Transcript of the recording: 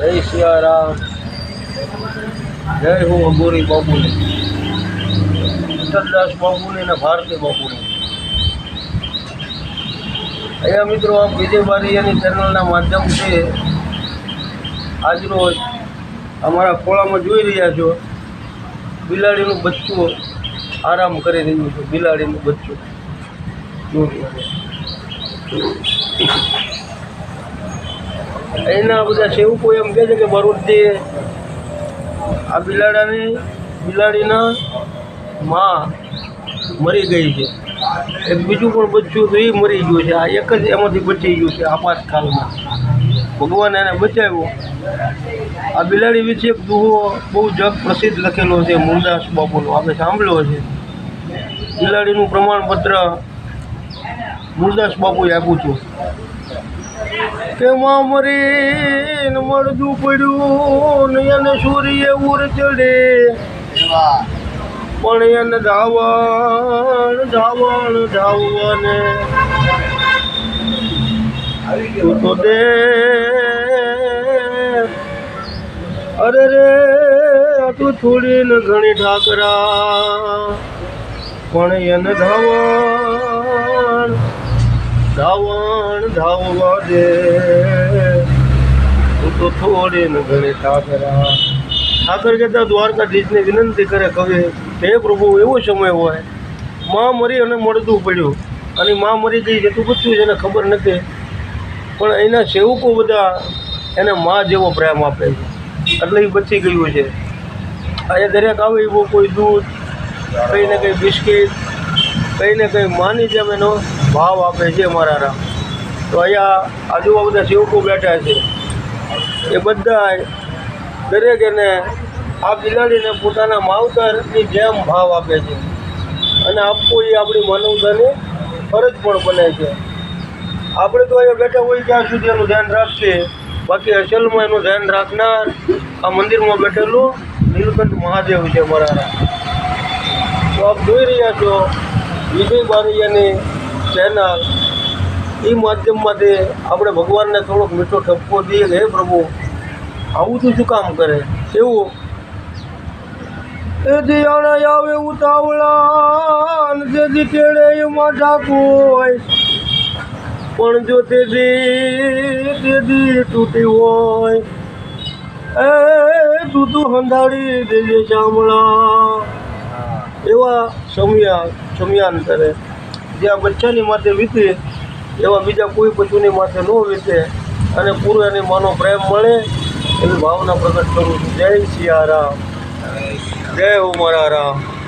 જય સિયારામ. જય હો અંબુરી બાપુને. વિઠ્ઠલદાસ બાપુને અને ભારતી બાપુને. અહીંયા મિત્રો આપ વિજય બારીયાની ચેનલના માધ્યમથી આજરોજ અમારા ખોળામાં જોઈ રહ્યા છો, બિલાડીનું બચ્ચું આરામ કરી રહ્યું છે, બિલાડીનું બચ્ચું. જોઈ રહ્યા અહીંના બધા સેવકો એમ કહે છે કે ભરૂચથી આ બિલાડાની, બિલાડીના માં મરી ગઈ છે. એક બીજું પણ બચ્યું તો એ મરી ગયું છે. આ એક જ એમાંથી બચી ગયું છે આપાતકાલમાં ભગવાન એને બચાવ્યો. આ બિલાડી વિશે એક દુહો બહુ જગ પ્રસિદ્ધ લખેલો છે મુરદાસ બાપુનો આપણે સાંભળ્યો છે બિલાડીનું પ્રમાણપત્ર મુરદાસ બાપુએ આપ્યું છું કે મરીન મળદું પડ્યું એને સૂર્ય ઉર ચડે. પણ એને ધાવણ ધાવણ ધાવવાને તો દે. અરે રે, તું છોડીને ઘણી ઠાકરા પણ એને ધાવણ ધાવણ ધાવવા દે. હું તો થોડી ને ઘણી ઠાકરા ઠાકર કહેતા દ્વારકાધીશને વિનંતી કરે કવિ, હે પ્રભુ, એવો સમય હોય. માં મરી અને મળતું પડ્યું. અને માં મરી ગઈ જતું પૂછ્યું છે એને ખબર નથી. પણ એના સેવકો બધા એને માં જેવો પ્રેમ આપે છે. એટલે એ બચી ગયું છે. અહીંયા દરેક આવે એવું કોઈ દૂધ, કંઈ ને કંઈ બિસ્કિટ, કંઈ ને કંઈ માની જેમ એનો ભાવ આપે છે મારા રામ. તો અહીંયા આજુબાજુ બધા સેવકો બેઠા છે. એ બધા દરેક એને આ બિલાડીને પોતાના માવતરની જેમ ભાવ આપે છે. અને આપવું એ આપણી માનવતાની ફરજ પણ બને છે. આપણે તો અહીંયા બેઠા હોય ત્યાં સુધી એનું ધ્યાન રાખીએ. બાકી અસલમાં એનું ધ્યાન રાખનાર આ મંદિરમાં બેઠેલું નીલકંઠ મહાદેવ છે મારા રામ. તો આપ જોઈ રહ્યા છો વિજય બારૈયાની ચેનલ એ માધ્યમમાંથી આપણે ભગવાનને થોડોક મીઠો ઠપકો દઈએ કે હે પ્રભુ આવું તું શું કામ કરે? એવું. એ દિયાણા આવે ઉતાવળા તેથી કેળે એમાં ઢાકું હોય. પણ જો તે દી તે દી તૂટી હોય એ તું તું હંધાડી દેજે શામળા એવા સમયા સમયાંતરે જ્યાં બચ્ચાની માથે વીતે, એવા બીજા કોઈ પશુની માથે ન વીતે. અને પૂરો એને માનો પ્રેમ મળે, એવી ભાવના પ્રગટ કરું છું. જય સિયારામ જય ઉમરા મારા રામ.